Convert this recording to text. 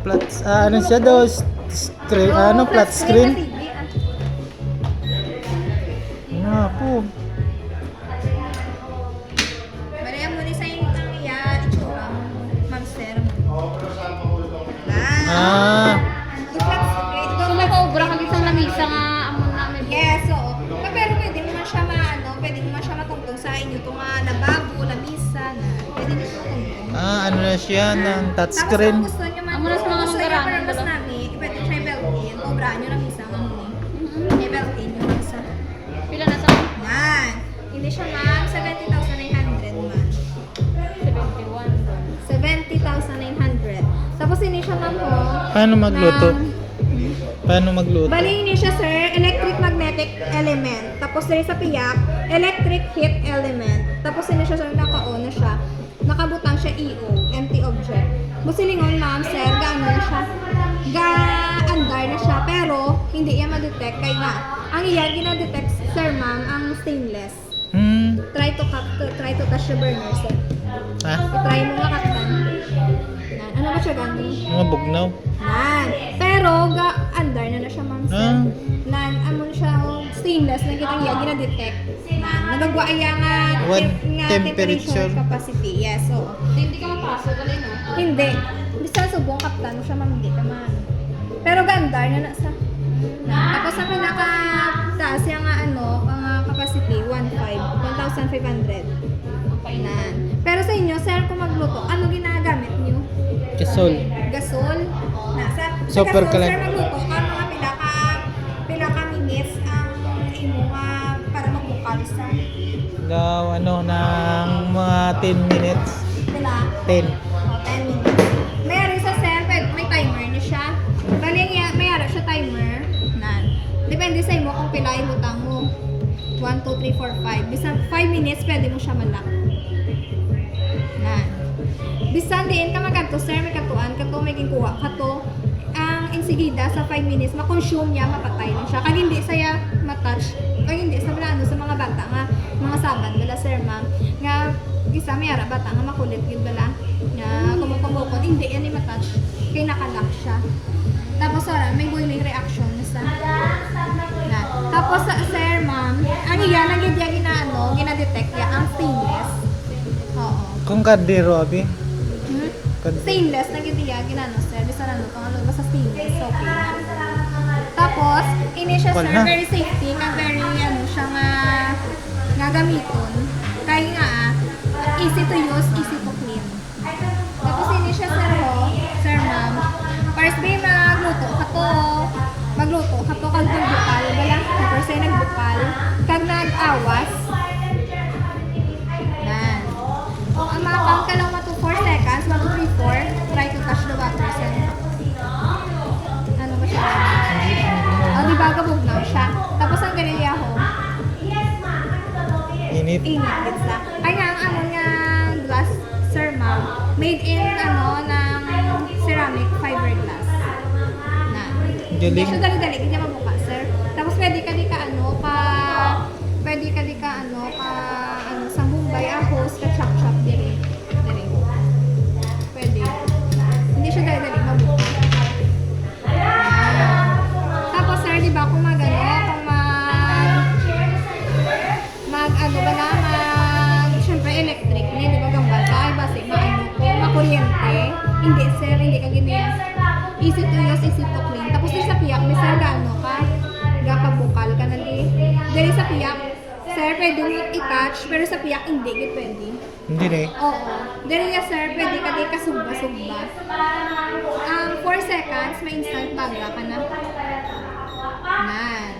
Flat, ah, ano siya daw? Screen, ano, flat screen? Ano po? Balayan mo ni sa inyo ang iya, itsura mo, ma'am sir. Ah. Ah. So may obra kag isang lamisa nga amon namin. Yes, oo. Pa- Pero pwede mo man siya maano, pwede mo man siya matungtong sa inyo itong mga lababo, lamisa na. Pwede niyo matungtong. ah, ano na siya ng Tapos touchscreen? kung gusto i-built-in. Obrahan niyo lamisa mo ni. I-built-in yung lamisa. Pila na sa Yan. Hindi siya ma'am, 70,900 ma'am. 71. 70,900. Tapos ini siya ma'am ho. Paano magluto? ng- Paano magluto? Bali ini siya sir, electric magnetic element. Tapos din sa piyak, electric heat element. Tapos ini siya sir, naka-on na siya. Nakabutang siya EO, empty object. Musilingon ma'am sir, gaano na siya? Ga-andar na siya, pero hindi yan ma-detect. Kaya nga, ang iya gina-detect sir ma'am, ang stainless. Hmm, Try to cut, to, try to touch the burner sir. ha? I-try mo nga kaktan. Yan. Ano ba siya gano'n? Mga bugnaw? Nan. Pero ga andar na na siya ma'am sir. Ah. Nan amo na siya stainless na kita iya gina-detect. Nagagwa iya nga What tem- nga temperature? capacity. Yes, so Hindi ka mapasok gali no. hindi. Bisa subong kaptan mo siya ma'am hindi ka man. Pero ga andar na na sa. Nan. Tapos sa pinaka taas yung ano, ang ah, capacity 15, 1,500. Nan. Pero sa inyo, sir, kung magluto, ano ginagamit niyo? Kasol. gasol nasa Super gasol, kalan. sir magluto ka mga pila ka pila ka minutes ang imo para magbukal sa Daw, ano, ng mga 10 minutes. pila 10. Depende sa imo kung pila ibutang mo 1, 2, 3, 4, 5 bisan 5 minutes pwede mo siya malak. Nan bisan diin ka magkanto sir may katuan kato may ginkuha kato ang insigida sa 5 minutes ma-consume niya mapatay na siya. Kag hindi saya matouch o hindi sa mga ano sa mga bata nga mga saban bala sir ma'am. Nga isa may ara bata nga makulit yun bala nga kumukumukon hindi yan ni matouch kay nakalock siya. Tapos ara may boiling reaction na sa na. Tapos sa sir ma'am, ang iya na gid ya ginaano, gina-detect ya ang stainless. Oo. Kung kadiro, abi. Hmm? Kad- Stainless na gid ya ginano sir, bisa na no ano basta stainless. Okay. Tapos ini siya Wal sir na. very safety, kag very ano siya nga nga gamiton. Nag-awas. Nan. Kung ang mga count ka lang 1 to 4 seconds, 1 to 3, 4, try to touch the water sir. Ano ba siya? O, di ba gabugnaw siya? Tapos ang ganilya ho, Init. init din sa. Ay nga, ang ano nga glass, sir ma'am, made in ano, ng ceramic fiberglass. Na. Hindi Galing. siya dali-dali, hindi niya mabuka, sir. Tapos pwede ka, pwede ka di ka ano, ka, ano, sa Mumbai, ahos, ka chop-chop diri. Diri. Pwede. Hindi siya dali-dali mabuka. Ayan. Tapos, sir, di ba, kung mag, ano, kung mag, mag ano ba na mag syempre electric ni di ba gambal ka ay basi maano hindi sir hindi ka ganyan easy to use easy to clean tapos gaano ka gapabukal ka na di dali sir pwede mo i-touch pero sa piyak hindi gid pwede. Hindi na eh. oo. Dali nga sir pwede ka di kasumba sumba um 4 seconds may instant bagra ka na. Man